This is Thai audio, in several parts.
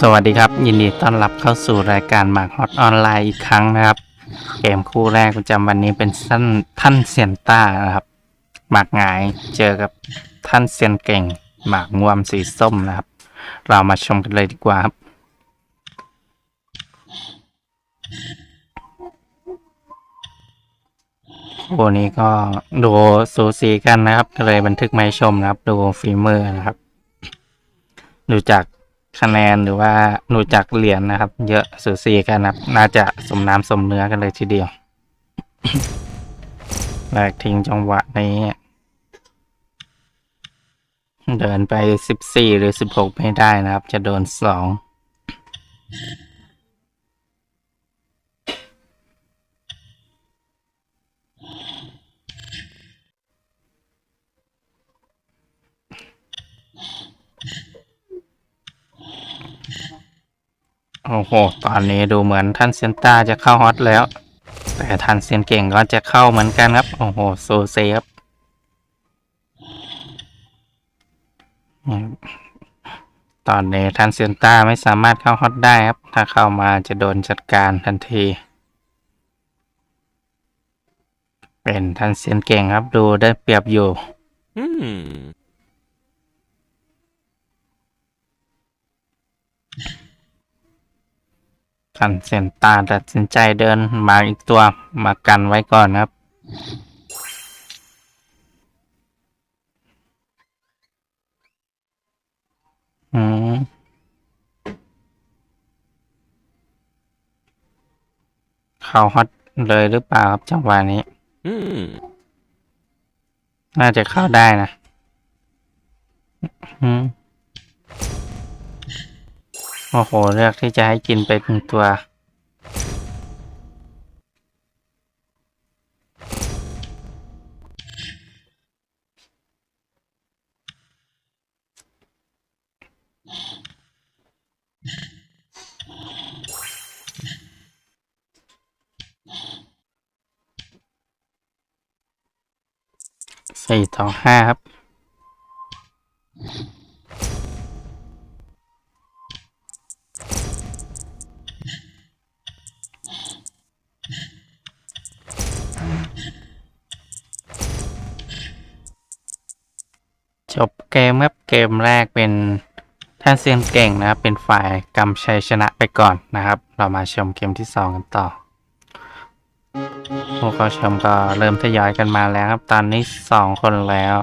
สวัสดีครับ ยินดีต้อนรับเข้าสู่รายการหมากฮอตออนไลน์อีกครั้งนะครับ เกมคู่แรกประจำวันนี้เป็นท่านท่านเซียนต้านะครับหมากหงายเจอกับท่านเซียนเก่ง หมากงวมสีส้มนะครับ เรามาชมกันเลยดีกว่าครับ คู่นี้ก็ดูสูสีกันนะครับ ก็เลยบันทึกมาให้ชมนะครับ ดูฝีมือนะครับ ดูจาก คะแนนหรือว่าดูจักเหรียญนะครับ เยอะสูสีกันนะครับ น่าจะสมน้ำสมเนื้อกันเลยทีเดียวแรกทิ้งจังหวะนี้ เดินไปสิบสี่หรือสิบหกไม่ได้นะครับ จะโดนสอง อ้โห ตอนนี้ดูเหมือนท่านเซนต้าจะเข้าฮอตแล้ว แต่ท่านเซียนเก่งก็จะเข้าเหมือนกันครับ โอ้โหโซเซฟอืมตอนนี้ท่านเซนต้าไม่สามารถเข้าฮอตได้ครับ ถ้าเข้ามาจะโดนจัดการทันที เป็นท่านเซียนเก่งครับ ดูได้เปรียบอยู่ Hmm. ท่านเซียนต้าตัดสินใจเดินมาอีกตัวมากันไว้ก่อนครับ อืมเข้าฮอตเลยหรือเปล่าครับจังหวะนี้ Hmm. น่าจะเข้าได้นะ อืม โอ้โห เลือกที่จะให้กินไปเป็นตัว สี่ต่อห้าครับ จบเกมครับเกมแรกเป็นท่านเซียนเก่งนะครับ เป็นฝ่ายกำชัยชนะไปก่อนนะครับ เรามาชมเกมที่สองกันต่อผู้เข้าชมก็เริ่มทยอยกันมาแล้วครับ ตอนนี้สองคนแล้ว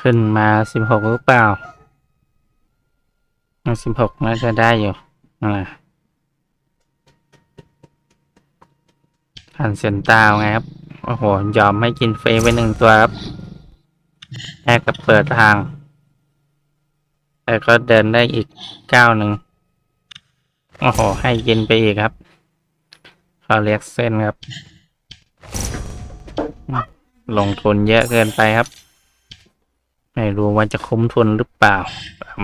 ขึ้นมาสิบหกหรือเปล่าสิบหกน่าจะได้อยู่นั่นแหละทันเซนตาวไงครับ โอ้โห ยอมให้กินเฟรไปหนึ่งตัวครับแลกกับเปิดทาง แต่ก็เดินได้อีกก้าวหนึ่ง โอ้โห ให้กินไปอีกครับเขาเรียกเส้นครับ ลงทุนเยอะเกินไปครับ ไม่รู้ว่าจะคุ้มทุนหรือเปล่า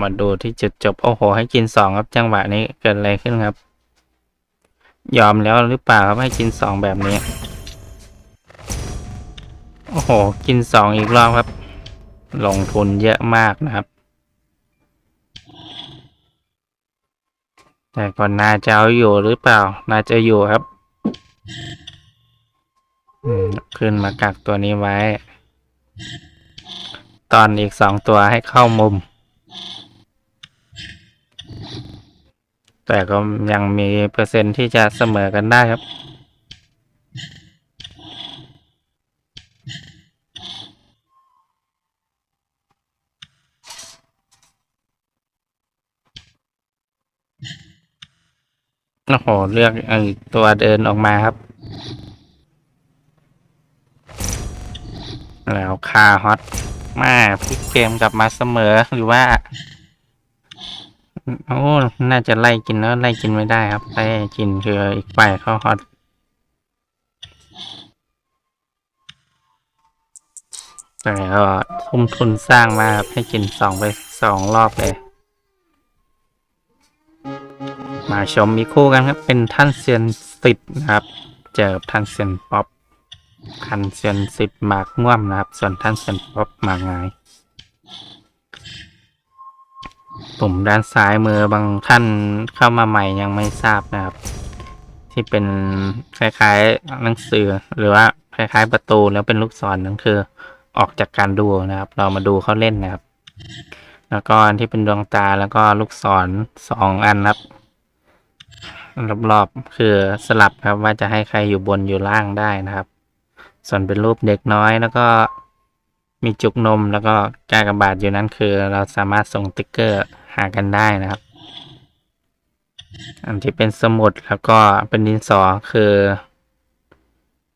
มาดูที่จุดจบ โอ้โห ให้กินสองครับจังหวะนี้เกิดอะไรขึ้นครับ ยอมแล้วหรือเปล่าครับให้กินสองแบบนี้ โอ้โห กินสองอีกรอบครับ ลงทุนเยอะมากนะครับ แต่ก็น่าจะเอาอยู่หรือเปล่า นาจะอยู่ครับขึ้นมากักตัวนี้ไว้ ตอนอีกสองตัวให้เข้ามุม แต่ก็ยังมีเปอร์เซ็นต์ที่จะเสมอกันได้ครับ โอ้โห เลือกไอตัวเดินออกมาครับ แล้วคาฮอต มาพลิกเกมกลับมาเสมอหรือว่า โอ้ น่าจะไล่กินแล้วไล่กินไม่ได้ครับไล่กินคืออีกฝ่ายเขาฮอตแต่ก็ทุ่มทุนสร้างมาครับให้กินสองไปสองรอบเลย มาชมมีคู่กันครับ เป็นท่านเซียนสิทธ์นะครับ เจอท่านเซียนป๊อป ท่านเซียนสิทธิ์หมากง่วมนะครับ ส่วนท่านเซียนป๊อปหมากงายปุ่มด้านซ้ายมือบางท่านเข้ามาใหม่ยังไม่ทราบนะครับ ที่เป็นคล้ายๆหนังสือ หรือว่าคล้ายๆประตูแล้วเป็นลูกศรนั่นคือ ออกจากการดูนะครับ เรามาดูเขาเล่นนะครับ แล้วก็อันที่เป็นดวงตาแล้วก็ลูกศรสองอันครับรอบๆคือสลับครับว่าจะให้ใครอยู่บนอยู่ล่างได้นะครับ ส่วนเป็นรูปเด็กน้อยแล้วก็มีจุกนมแล้วก็กากบาทอยู่นั้นคือ เราสามารถส่งติ๊กเกอร์หากันได้นะครับ อันที่เป็นสมุดแล้วก็เป็นดินสอคือ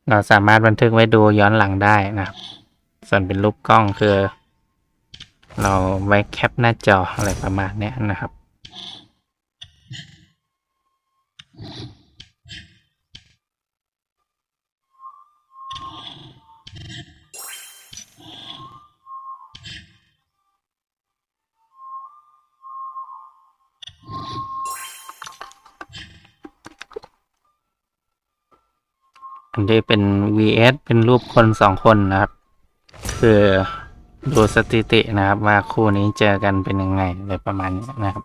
เราสามารถบันทึกไว้ดูย้อนหลังได้นะครับ ส่วนเป็นรูปกล้องคือ เราไว้แคปหน้าจออะไรประมาณนี้นะครับ อันที่เป็น vs เป็นรูปคนสองคนนะครับ คือดูสถิตินะครับ ว่าคู่นี้เจอกันเป็นยังไงอะไรประมาณนี้นะครับ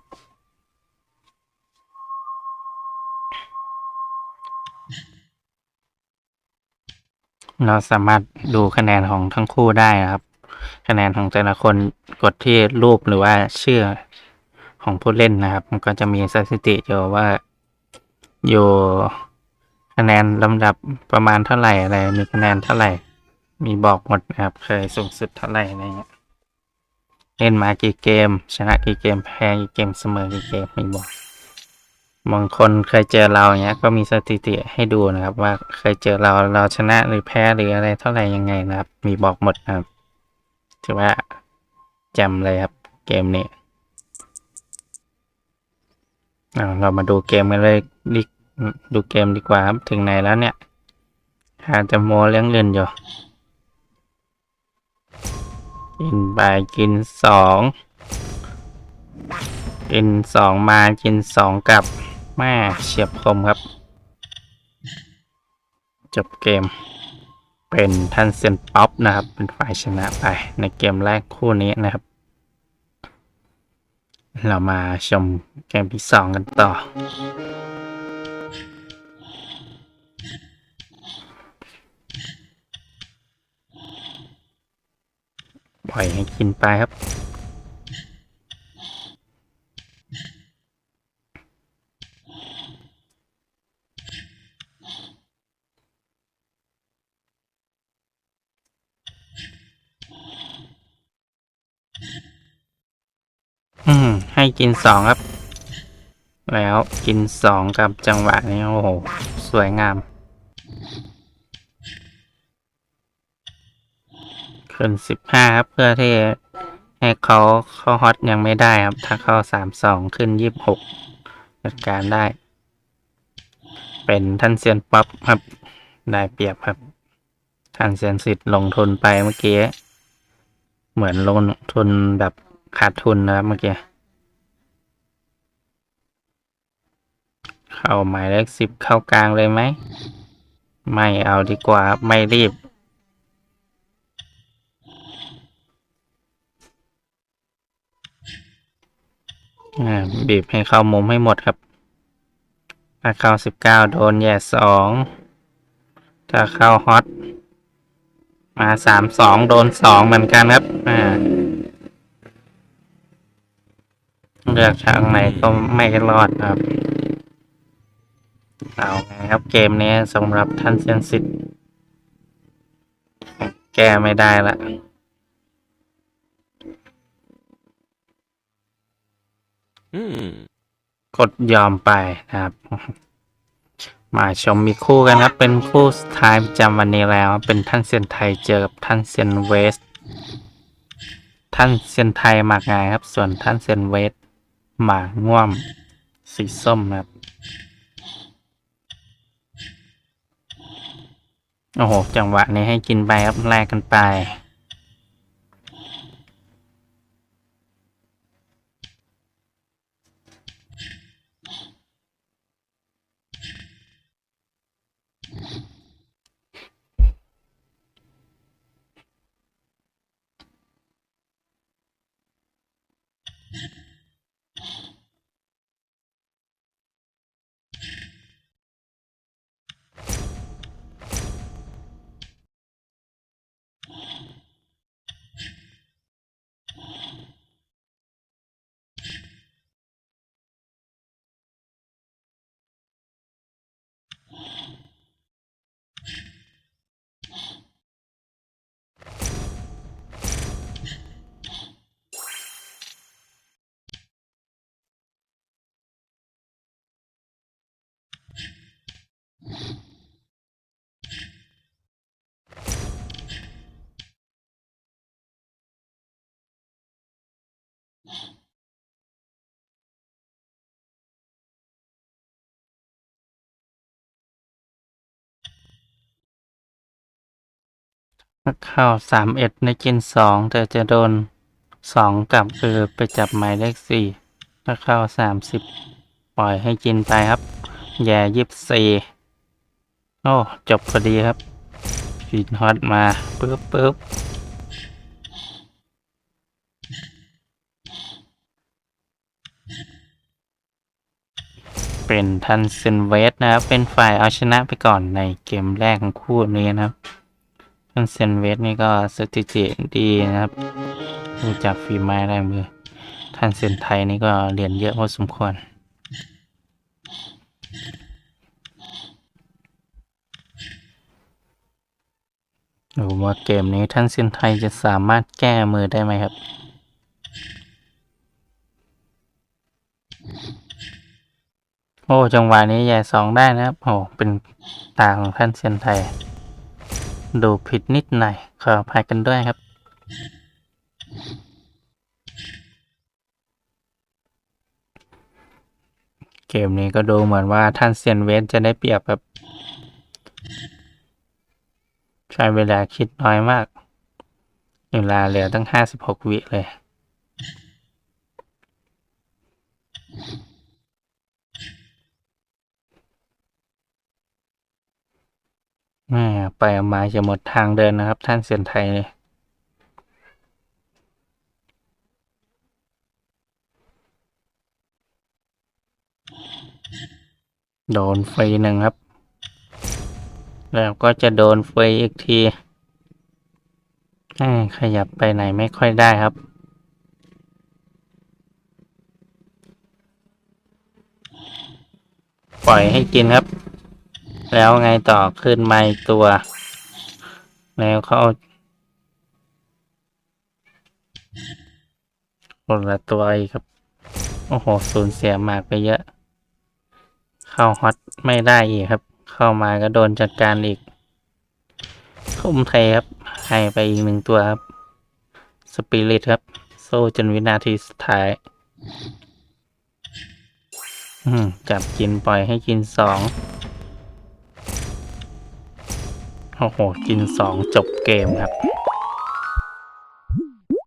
เราสามารถดูคะแนนของทั้งคู่ได้นะครับ คะแนนของแต่ละคนกดที่รูปหรือว่าชื่อของผู้เล่นนะครับ มันก็จะมีสถิติอยู่ว่าอยู่ คะแนนลำดับประมาณเท่าไหร่อะไร มีคะแนนเท่าไหร่ มีบอกหมดนะครับ เคยสูงสุดเท่าไหร่อะไรเงี้ยเล่นมากี่เกม ชนะกี่เกมแพ้กี่เกมเสมอกี่เกมมีบอกบางคนเคยเจอเราเนี้ยก็มีสถิติให้ดูนะครับ ว่าเคยเจอเราเราชนะหรือแพ้หรืออะไรเท่าไหร่ยังไงนะครับ มีบอกหมดนะครับถือว่าแจำเลยครับเกมนี้เรามาดูเกมกันเลยดิ ดูเกมดีกว่าครับ ถึงไหนแล้วเนี่ย หาจะโมเลี้ยงเงินอยู่ กินไปกินสอง กินสองมา กินสองกลับแม่เฉียบคมครับ จบเกม เป็นท่านเซนป๊อปนะครับ เป็นฝ่ายชนะไปในเกมแรกคู่นี้นะครับ เรามาชมเกมที่สองกันต่อ ปล่อยให้กินไปครับ อืม ให้กินสองครับ แล้วกินสองกับจังหวะนี้ โอ้โห สวยงาม ขึ้นสิบห้าครับ เพื่อที่ให้เขาเข้าฮอตยังไม่ได้ครับ ถ้าเข้าสามสองขึ้นยี่สิบหกจัดการได้ เป็นท่านเซียนป๊อปครับ ได้เปรียบครับ ท่านเซียนสิทธิ์ลงทุนไปเมื่อกี้ เหมือนลงทุนแบบขาดทุนนะครับเมื่อกี้ เข้าหมายเลขสิบเข้ากลางเลยไหม ไม่เอาดีกว่าไม่รีบ บีบให้เข้ามุมให้หมดครับ ถ้าเข้าสิบเก้าโดนแย่สองถ้าเข้าฮอตมาสามสองโดนสองเหมือนกันครับ อ่า เลือกทางไหนก็ไม่รอดครับเอาไงครับเกมนี้สำหรับท่านเซียนสิทธิ์แก้ไม่ได้ละ กดยอมไปนะครับ มาชมมีคู่กันครับ เป็นคู่สุดท้ายประจำวันนี้แล้ว เป็นท่านเซียนไทยเจอกับท่านเซียนเวส ท่านเซียนไทยหมากงายครับ ส่วนท่านเซียนเวสหมากง่วมสีส้มครับ โอ้โห จังหวะนี้ให้กินไปครับแลกกันไป ถ้าเข้าสามเอ็ดในกินสองแต่จะโดนสองกลับคือไปจับหมายเลขสี่ถ้าเข้าสามสิบปล่อยให้กินไปครับ แย่ยิบสี่โอ้ จบพอดีครับฟีดฮอตมาปึ๊บปึ๊บ เป็นทันเซนเวสนะครับ เป็นฝ่ายเอาชนะไปก่อนในเกมแรกของคู่นี้นะครับท่านเซนเวสนี่ก็สถิติดีนะครับดูจากฝีไม้ลายมือท่านเซนไทยนี่ก็เหรียญเยอะพอสมควรดูว่าเกมนี้ท่านเซนไทยจะสามารถแก้มือได้ไหมครับ โอ้จังหวะนี้ใหญ่สองได้นะครับโอ้เป็นตาของท่านเซียนไทย ดูผิดนิดหน่อย ขออภัยกันด้วยครับ เกมนี้ก็ดูเหมือนว่าท่านเซียนเวสจะได้เปรียบแบบใช้เวลาคิดน้อยมากเวลาเหลือตั้งห้าสิบหกวิเลย แม่ไปเอามาจะหมดทางเดินนะครับ ท่านเซียนไทยเลยโดนฟรีหนึ่งครับ แล้วก็จะโดนฟรีอีกทีแม่ขยับไปไหนไม่ค่อยได้ครับ ปล่อยให้กินครับ แล้วไงต่อขึ้นมาตัว แล้วเขาเอาคนละตัวอีกครับ โอ้โห สูญเสียมากไปเยอะ เข้าฮอตไม่ได้อีกครับ เข้ามาก็โดนจัดการอีกทุ่มเทครับให้ไปอีกหนึ่งตัวครับ สปิริตครับ โซ่จนวินาทีสุดท้าย อืม จับกินปล่อยให้กินสอง โอ้โห กินสองจบเกมครับ